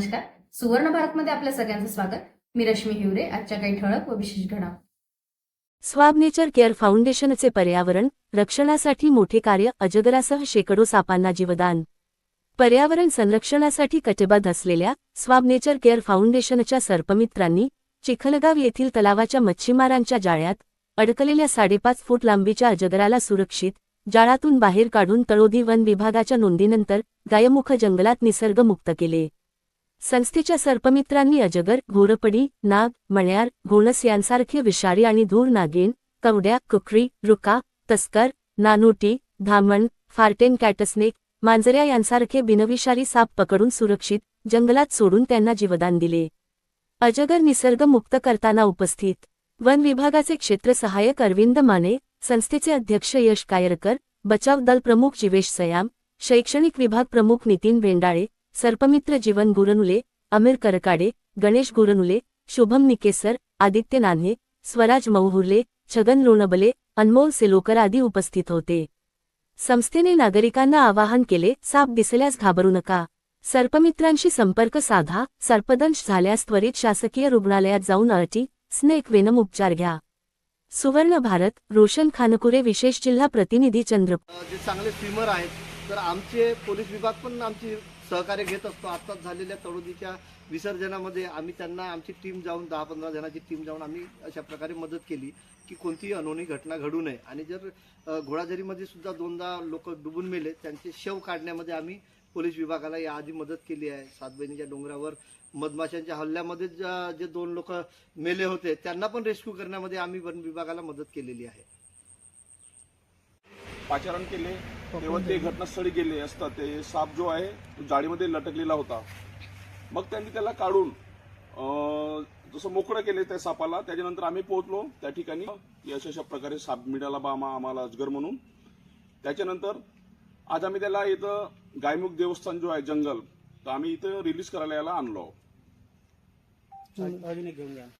नमस्कार. सुवर्ण भारतमध्ये आपल्या सगळ्यांचं स्वागत. मी रश्मी हिवरे आजच्या काही ठळक व विशेष घडा स्वाब नेचर केअर फाउंडेशनचे पर्यावरण रक्षणासाठी मोठे कार्य अजगरासह शेकडो सापांना जीवदान. पर्यावरण संरक्षणासाठी कटिबद्ध असलेल्या स्वाब नेचर केअर फाउंडेशनच्या सर्पमित्रांनी चिखलगाव येथील तलावाच्या मच्छीमारांच्या जाळ्यात अडकलेल्या साडेपाच फूट लांबीच्या अजगराला सुरक्षित जाळातून बाहेर काढून तळोदी वन विभागाच्या नोंदीनंतर गायमुख जंगलात निसर्गमुक्त केले. संस्थेच्या सर्पमित्रांनी अजगर घोरपडी नाग मण्यार घोणस यांसारखे विषारी आणि धूर नागिन कवड्या कुकरी रुका तस्कर नानोटी धामण फार्टेन कॅटस्नेक मांजऱ्या यांसारखे बिनविषारी साप पकडून सुरक्षित जंगलात सोडून त्यांना जीवदान दिले. अजगर निसर्ग मुक्त करताना उपस्थित. वन विभागाचे क्षेत्र सहाय्यक अरविंद माने संस्थेचे अध्यक्ष यश कायरकर बचाव दल प्रमुख जिवेश सयाम शैक्षणिक विभाग प्रमुख नितीन भेंडाळे सर्पमित्र जीवन गुरनुले अमीर करकाडे गणेश गुरनुले शुभम निकेसर आदित्य नान्हे स्वराज मौहुर्ले छगन लोणबले अनमोल सेलोकर आदी उपस्थित होते संस्थेने नागरिकांना आवाहन केले साप दिसल्यास घाबरू नका सर्पमित्रांशी संपर्क साधा सर्पदंश झाल्यास त्वरित शासकीय रुग्णालयात जाऊन अळटी स्नेक वेनम उपचार घ्या सुवर्ण भारत रोशन खानकुरे विशेष जिल्हा प्रतिनिधी चंद्रपूर जे चांगले स्विमर आहेत तर आमचे पोलीस विभाग पण आमची सहकार्य घेत असतो. आत्ताच झालेल्या तळोदीच्या विसर्जनामध्ये आम्ही त्यांना आमची टीम जाऊन दहा पंधरा जणांची टीम जाऊन आम्ही अशा प्रकारे मदत केली की कोणतीही अनोनी घटना घडू नये. आणि जर घोडाझरीमध्ये सुद्धा दोनदा लोक डुबून मेले त्यांचे शव काढण्यामध्ये आम्ही पोलीस विभागाला याआधी मदत केली आहे. सातबहिणीच्या डोंगरावर मधमाशांच्या हल्ल्यामध्ये जे दोन लोक मेले होते त्यांना पण रेस्क्यू करण्यामध्ये आम्ही वन विभागाला मदत केलेली आहे. पाचारण केले. तेव्हा ते घटनास्थळी गेले असता ते साप जो आहे तो जाळीमध्ये लटकलेला होता. मग त्यांनी त्याला काढून जसं मोकळं केले त्या सापाला त्याच्यानंतर आम्ही पोहोचलो. त्या ठिकाणी की अशा अशा प्रकारे साप मिळाला बा आम्हा- आम्हाला अजगर म्हणून. त्याच्यानंतर आज आम्ही त्याला इथं गायमुख देवस्थान जो आहे जंगल तर आम्ही इथं रिलीज करायला याला आणलो अजून एक घेऊन